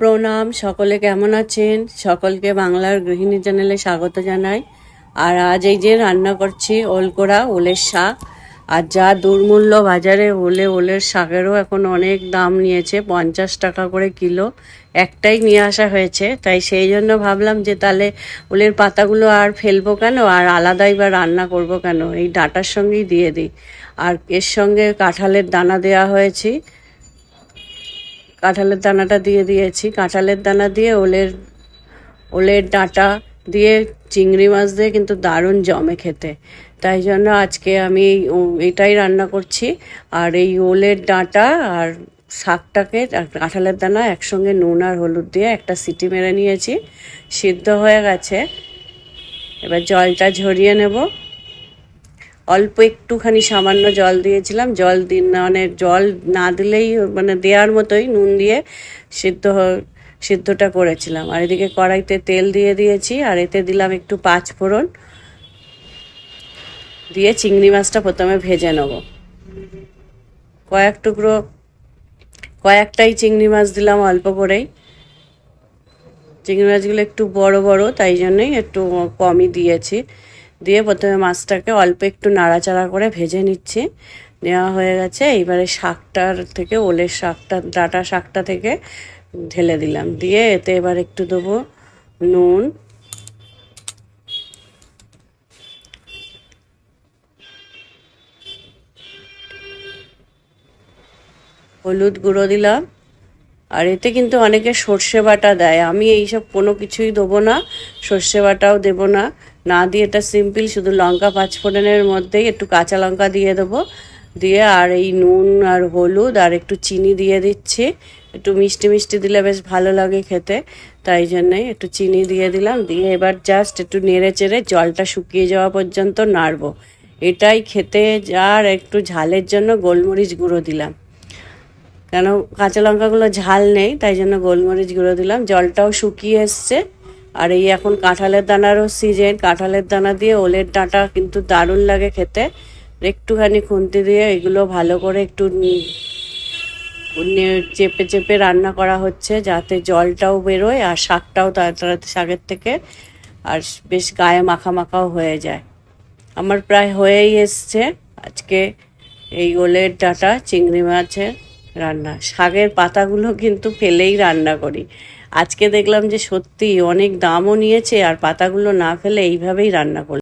প্রণাম, সকলে কেমন আছেন? সকলকে বাংলার গৃহিণী চ্যানেলে স্বাগত জানাই। আর আজ এই যে রান্না করছি ওলকোড়া ওলের শাক, আর যা দুর্মূল্য বাজারে ওলে ওলের শাকেরও এখন অনেক দাম নিয়েছে, পঞ্চাশ টাকা করে কিলো। একটাই নিয়ে আসা হয়েছে, তাই সেই জন্য ভাবলাম যে তাহলে ওলের পাতাগুলো আর ফেলব কেন? আর আলাদাই বা রান্না করব কেন? এই ডাটার সঙ্গেই দিয়ে দিই। আর এর সঙ্গে কাঁঠালের দানা দেওয়া হয়েছে। কাঁঠালের দানাটা দিয়ে দিয়েছি। কাঁঠালের দানা দিয়ে ওলের ওলের ডাঁটা দিয়ে চিংড়ি মাছ দিয়ে কিন্তু দারুণ জমে খেতে। তাই জন্য আজকে আমি এটাই রান্না করছি। আর এই ওলের ডাঁটা আর শাকটাকে আর কাঁঠালের দানা একসঙ্গে নুন আর হলুদ দিয়ে একটা সিটি মেরে নিয়েছি। সিদ্ধ হয়ে গেছে। এবার জলটা ঝরিয়ে নেব। অল্প একটুখানি সামান্য জল দিয়েছিলাম। জল দিন মানে জল না দিলেই মানে দেওয়ার মতোই নুন দিয়ে সিদ্ধ সিদ্ধটা করেছিলাম। আর এদিকে কড়াইতে তেল দিয়ে দিয়েছি, আর এতে দিলাম একটু পাঁচ ফোড়ন। দিয়ে চিংড়ি মাছটা প্রথমে ভেজে নেব। কয়েক টুকরো, কয়েকটাই চিংড়ি মাছ দিলাম অল্প করেই। চিংড়ি মাছগুলো একটু বড় বড়, তাই জন্যই একটু কমই দিয়েছি। দিয়ে প্রথমে মাছটাকে অল্প একটু নাড়াচাড়া করে ভেজে নিচ্ছি। নেওয়া হয়ে গেছে, এইবারে শাকটার থেকে, ওলের শাকটা, ডাটা শাকটা থেকে ঢেলে দিলাম। দিয়ে এতে এবার একটু দেবো নুন। হলুদ গুঁড়ো দিলাম। আর এতে কিন্তু অনেকে সর্ষে বাটা দেয়। আমি এইসব কোনো কিছুই দেবো না, সর্ষে বাটাও দেবো না। না দিয়ে এটা সিম্পল, শুধু লঙ্কা পাঁচফোড়নের মধ্যেই একটু কাঁচা লঙ্কা দিয়ে দেবো। দিয়ে আর এই নুন আর হলুদ আর একটু চিনি দিয়ে দিচ্ছি। একটু মিষ্টি মিষ্টি দিলে বেশ ভালো লাগে খেতে, তাই জন্যই একটু চিনি দিয়ে দিলাম। দিয়ে এবার জাস্ট একটু নেড়ে চেড়ে জলটা শুকিয়ে যাওয়া পর্যন্ত নাড়বো। এটাই খেতে যার একটু ঝালের জন্য গোলমরিচ গুঁড়ো দিলাম। কেন কাঁচা লঙ্কাগুলো ঝাল নেই, তাই জন্য গোলমরিচ গুঁড়ো দিলাম। জলটাও শুকিয়ে এসছে। আর এই এখন কাঁঠালের দানারও সিজন কাঁঠালের দানা দিয়ে ওলের ডাঁটা কিন্তু দারুণ লাগে খেতে। একটুখানি খুন্তি দিয়ে এগুলো ভালো করে একটু চেপে চেপে রান্না করা হচ্ছে যাতে জলটাও বেরোয় আর শাকটাও তাড়াতাড়ি শাকের থেকে আর বেশ গায়ে মাখা মাখাও হয়ে যায়। আমার প্রায় হয়েই এসছে। আজকে এই ওলের ডাঁটা, চিংড়ি মাছের রান্না। শাকের পাতাগুলো কিন্তু ফেলেই রান্না করি। আজকে দেখলাম যে সত্যি অনেক দামও নিয়েছে আর পাতাগুলো না ফেলে এইভাবেই রান্না করলাম।